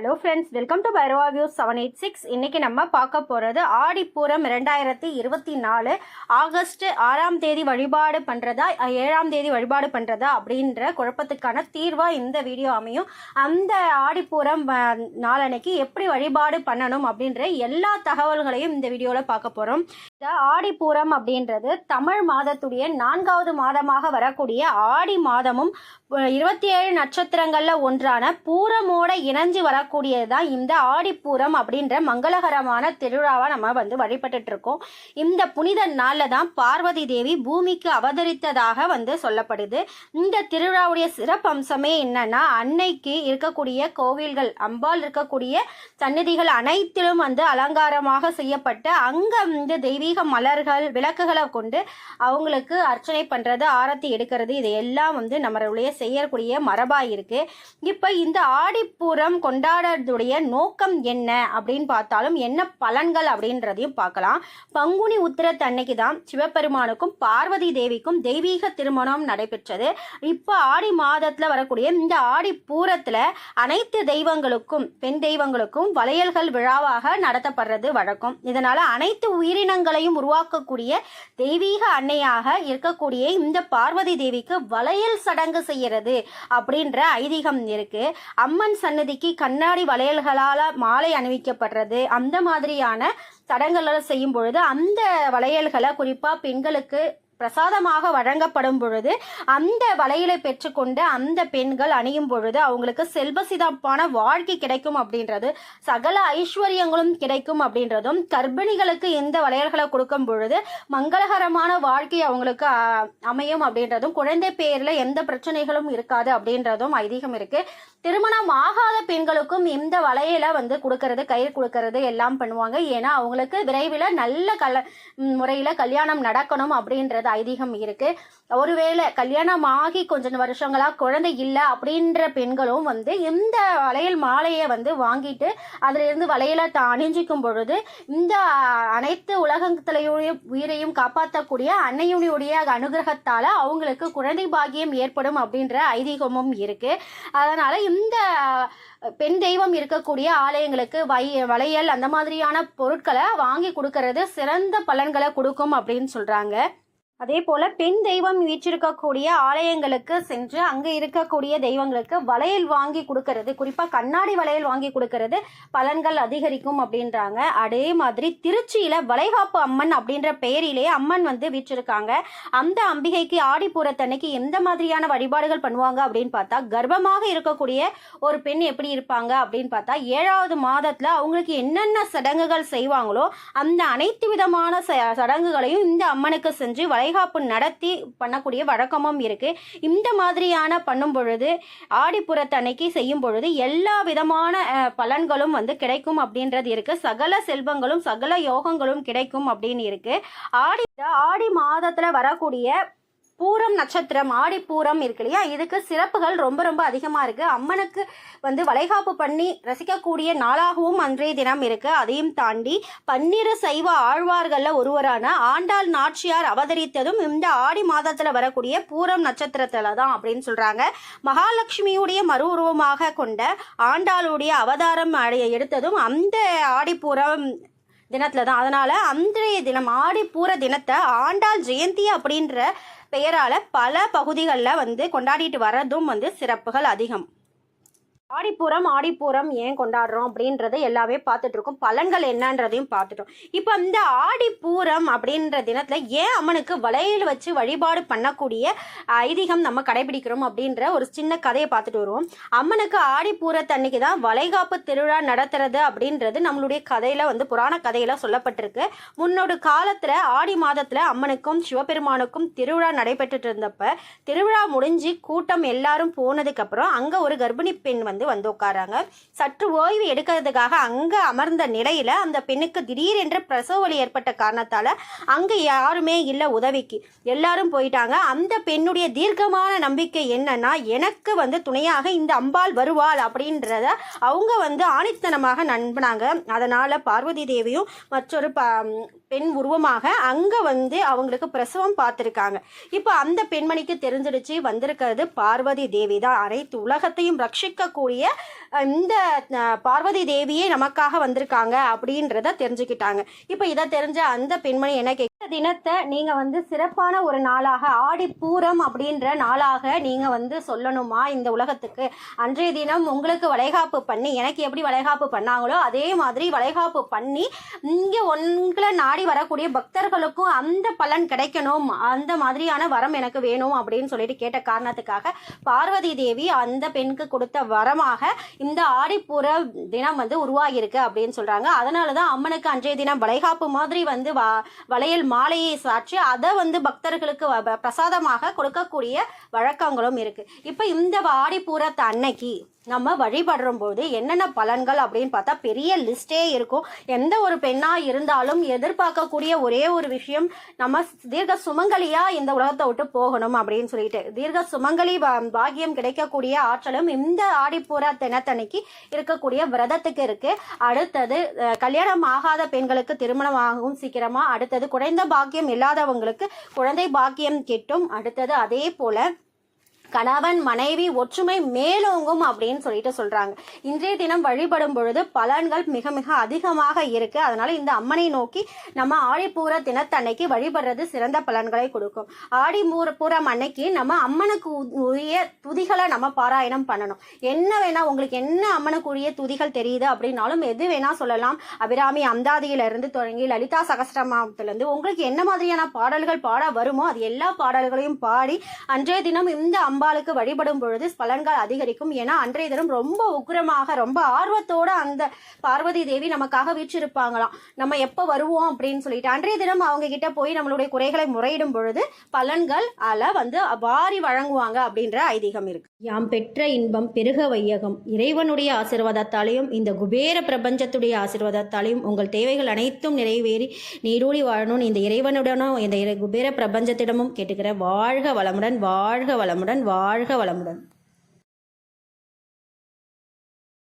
Hello friends welcome to Bhairava view seven eight six இன்னைக்கு நம்ம பார்க்க போகிறது ஆடிப்பூரம் ரெண்டாயிரத்தி இருபத்தி நாலு ஆகஸ்ட் ஆறாம் தேதி வழிபாடு பண்ணுறதா ஏழாம் தேதி வழிபாடு பண்ணுறதா அப்படின்ற குழப்பத்துக்கான தீர்வாக இந்த வீடியோ அமையும். அந்த ஆடிப்பூரம் நாளன்னைக்கு எப்படி வழிபாடு பண்ணணும் அப்படின்ற எல்லா தகவல்களையும் இந்த வீடியோவில் பார்க்க போகிறோம் இந்த ஆடிப்பூரம் அப்படின்றது தமிழ் மாதத்துடைய நான்காவது மாதமாக வரக்கூடிய ஆடி மாதமும் இருபத்தி ஏழு நட்சத்திரங்களில் ஒன்றான பூரமோட இணைஞ்சு வரக்கூடியதுதான் இந்த ஆடிப்பூரம் அப்படின்ற மங்களகரமான திருவிழாவாக நம்ம வந்து வழிபட்டுட்டு இருக்கோம் இந்த புனித நாளில் தான் பார்வதி தேவி பூமிக்கு அவதரித்ததாக வந்து சொல்லப்படுது. இந்த திருவிழாவுடைய சிறப்பம்சமே என்னன்னா அன்னைக்கு இருக்கக்கூடிய கோவில்கள் அம்பாள் இருக்கக்கூடிய சன்னதிகள் அனைத்திலும் வந்து அலங்காரமாக செய்யப்பட்டு அங்கே வந்து தெய்வீக மலர்கள் விளக்குகளை கொண்டு அவங்களுக்கு அர்ச்சனை பண்ணுறது ஆரத்தி எடுக்கிறது இது எல்லாம் வந்து நம்மளுடைய செய்யக்கூடிய மரபாக இருக்குது இப்போ இந்த ஆடிப்பூரம் கொண்டாடுறதுடைய நோக்கம் என்ன அப்படின்னு பார்த்தாலும் என்ன பலன்கள் அப்படின்றதையும் பார்க்கலாம். பங்குனி உத்திரத்து அன்னைக்கு தான் சிவபெருமானுக்கும் பார்வதி தேவிக்கும் தெய்வீக திருமணம் நடைபெற்றது. இப்போ ஆடி மாதத்தில் வரக்கூடிய இந்த ஆடி பூரத்தில் அனைத்து தெய்வங்களுக்கும் பெண் தெய்வங்களுக்கும் வளையல்கள் விழாவாக நடத்தப்படுறது வழக்கம். இதனால் அனைத்து உயிரினங்களையும் உருவாக்கக்கூடிய தெய்வீக அன்னையாக இருக்கக்கூடிய இந்த பார்வதி தேவிக்கு வளையல் சடங்கு செய்யறது அப்படின்ற ஐதீகம் இருக்கு. அம்மன் சன்னதிக்கு கண்ணாடி வளையல்களால் மாலை அணிவிக்கப்படுறது அந்த மாதிரியான சடங்குகளை செய்யும் பொழுது அந்த வளையல்களை குறிப்பாக பெண்களுக்கு பிரசாதமாக வழங்கப்படும் பொழுது அந்த வளையலை பெற்றுக்கொண்டு அந்த பெண்கள் அணியும் பொழுது அவங்களுக்கு செல்வ சிதப்பான வாழ்க்கை கிடைக்கும் அப்படின்றது சகல ஐஸ்வர்யங்களும் கிடைக்கும் அப்படின்றதும் கர்ப்பிணிகளுக்கு இந்த வளையல்களை கொடுக்கும் பொழுது மங்களகரமான வாழ்க்கை அவங்களுக்கு அமையும் அப்படின்றதும் குழந்தை பேரில் எந்த பிரச்சனைகளும் இருக்காது அப்படின்றதும் ஐதீகம் இருக்கு. திருமணம் ஆகாத பெண்களுக்கும் இந்த வளையலை வந்து கொடுக்கறது கயிறு கொடுக்கறது எல்லாம் பண்ணுவாங்க. ஏன்னா அவங்களுக்கு விரைவில் நல்ல கல முறையில் கல்யாணம் நடக்கணும் அப்படின்றது ஐதீகம் இருக்கு. ஒருவேளை கல்யாணம் ஆகி கொஞ்சம் வருஷங்களா குழந்தை இல்லை அப்படின்ற பெண்களும் வந்து இந்த வளையல் மாலையை வந்து வாங்கிட்டு அதுல இருந்து வளையலை த- அணிஞ்சிக்கும் பொழுது இந்த அனைத்து உலகத்திலையும் உயிரையும் காப்பாற்றக்கூடிய அன்னையுடைய அனுகிரகத்தால அவங்களுக்கு குழந்தை பாக்கியம் ஏற்படும் அப்படின்ற ஐதீகமும் இருக்கு. அதனால இந்த பெண் தெய்வம் இருக்கக்கூடிய ஆலயங்களுக்கு வை வளையல் அந்த மாதிரியான பொருட்களை வாங்கி கொடுக்கறது சிறந்த பலன்களை கொடுக்கும் அப்படின்னு சொல்றாங்க. அதே போல பெண் தெய்வம் வீற்றிருக்கக்கூடிய ஆலயங்களுக்கு சென்று அங்கே இருக்கக்கூடிய தெய்வங்களுக்கு வளையல் வாங்கி கொடுக்கறது. குறிப்பாக கண்ணாடி வளையல் வாங்கி கொடுக்கறது. பலன்கள் அதிகரிக்கும் அப்படின்றாங்க. அதே மாதிரி திருச்சியில வளைகாப்பு அம்மன் அப்படின்ற பெயரிலே அம்மன் வந்து வீற்றிருக்காங்க. அந்த அம்பிகைக்கு ஆடிப்பூரத்தன்னைக்கு எந்த மாதிரியான வழிபாடுகள் பண்ணுவாங்க அப்படின்னு பார்த்தா கர்ப்பமாக இருக்கக்கூடிய ஒரு பெண் எப்படி இருப்பாங்க அப்படின்னு பார்த்தா ஏழாவது மாதத்தில் அவங்களுக்கு என்னென்ன சடங்குகள் செய்வாங்களோ அந்த அனைத்து விதமான ச- சடங்குகளையும் இந்த அம்மனுக்கு செஞ்சு வளைகாப்பு நடத்தி பண்ணக்கூடிய வழக்கமும் இருக்குது இந்த மாதிரியான பண்ணும் பொழுது ஆடிப்புறத்தன்னைக்கு செய்யும் பொழுது எல்லா விதமான பலன்களும் வந்து கிடைக்கும் அப்படின்றது இருக்குது சகல செல்வங்களும் சகல யோகங்களும் கிடைக்கும் அப்படின்னு இருக்குது ஆடி ஆடி மாதத்தில் வரக்கூடிய பூரம் நட்சத்திரம் ஆடி பூரம் இருக்கு இல்லையா? இதுக்கு சிறப்புகள் ரொம்ப ரொம்ப அதிகமாக இருக்கு. அம்மனுக்கு வந்து வளைகாப்பு பண்ணி ரசிக்கக்கூடிய நாளாகவும் அன்றைய தினம் இருக்கு. அதையும் தாண்டி பன்னிரு சைவ ஆழ்வார்களில் ஒருவரான ஆண்டாள் நாச்சியார் அவதரித்ததும் இந்த ஆடி மாதத்தில் வரக்கூடிய பூரம் நட்சத்திரத்தில் தான் அப்படின்னு சொல்கிறாங்க மகாலட்சுமியுடைய மறு உருவமாக கொண்ட ஆண்டாளுடைய அவதாரம் அடைய எடுத்ததும் அந்த ஆடிப்பூரம் தினத்தில் தான். அதனால் அன்றைய தினம் ஆடிப்பூர தினத்தை ஆண்டாள் ஜெயந்தி அப்படின்ற பெயரால பல பகுதிகளில் வந்து கொண்டாடிட்டு வர்றதும் வந்து சிறப்புகள் அதிகம். ஆடிப்பூரம் ஆடிப்பூரம் ஏன் கொண்டாடுறோம் அப்படின்றத எல்லாமே பார்த்துட்ருக்கோம் பலன்கள் என்னன்றதையும் பார்த்துட்டோம். இப்போ இந்த ஆடிப்பூரம் அப்படின்ற தினத்தில் ஏன் அம்மனுக்கு வளையல் வச்சு வழிபாடு பண்ணக்கூடிய ஐதீகம் நம்ம கடைபிடிக்கிறோம் அப்படின்ற ஒரு சின்ன கதையை பார்த்துட்டு வருவோம். அம்மனுக்கு ஆடிப்பூரத்தன்னைக்கு தான் வளைகாப்பு திருவிழா நடத்துறது அப்படின்றது நம்மளுடைய கதையில் வந்து புராண கதையில் சொல்லப்பட்டிருக்கு. முன்னோட காலத்தில் ஆடி மாதத்தில் அம்மனுக்கும் சிவபெருமானுக்கும் திருவிழா நடைபெற்றுட்டு இருந்தப்ப திருவிழா முடிஞ்சு கூட்டம் எல்லாரும் போனதுக்கப்புறம் அங்கே ஒரு கர்ப்பிணி பெண் வந்து வந்து உட்காராங்க. சற்று ஓய்வு எடுக்கிறதுக்காக அங்க அமர்ந்த நிலையில அந்த பெண்ணுக்கு திடீரென்று பிரசவ வலி ஏற்பட்ட காரணத்தால அங்க யாருமே இல்லை உதவிக்கு. எல்லாரும் போயிட்டாங்க. அந்த பெண்ணுடைய தீர்க்கமான நம்பிக்கை என்னன்னா எனக்கு வந்து துணையாக இந்த அம்பாள் வருவாள் அப்படின்றத அவங்க வந்து ஆணித்தனமாக நம்பினாங்க. அதனால பார்வதி தேவியும் மற்றொரு ப பெண் உருவமாக அங்கே வந்து அவங்களுக்கு பிரசவம் பார்த்துருக்காங்க. இப்போ அந்த பெண்மணிக்கு தெரிஞ்சிடுச்சு வந்திருக்கிறது பார்வதி தேவி தான். அனைத்து உலகத்தையும் ரட்சிக்கக்கூடிய இந்த பார்வதி தேவியே நமக்காக வந்திருக்காங்க அப்படின்றத தெரிஞ்சுக்கிட்டாங்க. இப்போ இதை தெரிஞ்ச அந்த பெண்மணி என்ன கேட்க தினத்தை நீங்கள் வந்து சிறப்பான ஒரு நாளாக ஆடிப்பூரம் அப்படின்ற நாளாக நீங்கள் வந்து சொல்லணுமா இந்த உலகத்துக்கு? அன்றைய தினம் உங்களுக்கு வளைகாப்பு பண்ணி எனக்கு எப்படி வளைகாப்பு பண்ணாங்களோ அதே மாதிரி வளைகாப்பு பண்ணி இங்கே உங்களை நாடி வரக்கூடிய பக்தர்களுக்கும் அந்த பலன் கிடைக்கணும். அந்த மாதிரியான வரம் எனக்கு வேணும் அப்படின்னு சொல்லிட்டு கேட்ட காரணத்துக்காக பார்வதி தேவி அந்த பெண்ணுக்கு கொடுத்த வரமாக இந்த ஆடிப்பூர தினம் வந்து உருவாகியிருக்கு அப்படின்னு சொல்றாங்க. அதனால தான் அம்மனுக்கு அன்றைய தினம் வளைகாப்பு மாதிரி வந்து வ- வளையல் மாலையை சாற்றி அதை வந்து பக்தர்களுக்கு வ- பிரசாதமாக கொடுக்கக்கூடிய வழக்கங்களும் இருக்கு. இப்போ இந்த ஆடிப்பூரத்தை அன்னைக்கு நம்ம வழிபடுற போது என்னென்ன பலன்கள் அப்படின்னு பார்த்தா பெரிய லிஸ்டே இருக்கும். எந்த ஒரு பெண்ணா இருந்தாலும் எதிர்பார்க்கக்கூடிய ஒரே ஒரு விஷயம் நம்ம தீர்க்க சுமங்கலியா இந்த உலகத்தை விட்டு போகணும் அப்படின்னு சொல்லிட்டு. தீர்க்க சுமங்கலி பாகியம் பாக்கியம் கிடைக்கக்கூடிய ஆற்றலும் இந்த ஆடிப்பூரா தினத்தன்னைக்கு இருக்கக்கூடிய விரதத்துக்கு இருக்கு. அடுத்தது கல்யாணம் ஆகாத பெண்களுக்கு திருமணம் ஆகும் சீக்கிரமா. அடுத்தது குறைந்த பாக்கியம் இல்லாதவங்களுக்கு குழந்தை பாக்கியம் கிட்டும். அடுத்தது அதே போல கணவன் மனைவி ஒற்றுமை மேலோங்கும் அப்படின்னு சொல்லிட்டு சொல்றாங்க. இன்றைய தினம் வழிபடும் பொழுது பலன்கள் மிக மிக அதிகமாக இருக்கு. அதனால இந்த அம்மனை நோக்கி நம்ம ஆடிப்பூர தினத்தன்னைக்கு வழிபடுறது சிறந்த பலன்களை கொடுக்கும். ஆடி பூரம் அன்னைக்கு நம்ம அம்மனுக்கு உ- உரிய துதிகளை நம்ம பாராயணம் பண்ணணும். என்ன வேணா உங்களுக்கு என்ன அம்மனுக்கு உரிய துதிகள் தெரியுது அப்படின்னாலும் எது வேணா சொல்லலாம். அபிராமி அந்தாதியில இருந்து தொடங்கி லலிதா சகஸ்ரமாமத்துல உங்களுக்கு என்ன மாதிரியான பாடல்கள் பாட வருமோ அது எல்லா பாடல்களையும் பாடி அன்றைய தினம் இந்த அம்பாளுக்கு வழிபடும் பொழுது பலன்கள் அதிகரிக்கும். ஏன்னா அன்றைய தினம் ரொம்ப உக்கிரமாக ரொம்ப ஆர்வத்தோட அந்த பார்வதி தேவி நமக்காக வீற்றிருப்பாங்களாம். நம்ம எப்போ வருவோம் அப்படின்னு சொல்லிட்டு அன்றைய தினம் அவங்க கிட்ட போய் நம்மளுடைய குறைகளை முறையிடும் பொழுது பலன்கள் அல வந்து வாரி வழங்குவாங்க அப்படின்ற ஐதீகம் இருக்கு. யாம் பெற்ற இன்பம் பெருக வையகம். இறைவனுடைய ஆசீர்வாதத்தாலையும் இந்த குபேர பிரபஞ்சத்துடைய ஆசீர்வாதத்தாலையும் உங்கள் தேவைகள் அனைத்தும் நிறைவேறி நீடூழி வாழணும்னு இந்த இறைவனுடனும் இந்த இறை குபேர பிரபஞ்சத்திடமும் கேட்டுக்கிற வாழ்க வளமுடன் வாழ்க வளமுடன் வாழ்க வளமுடன்.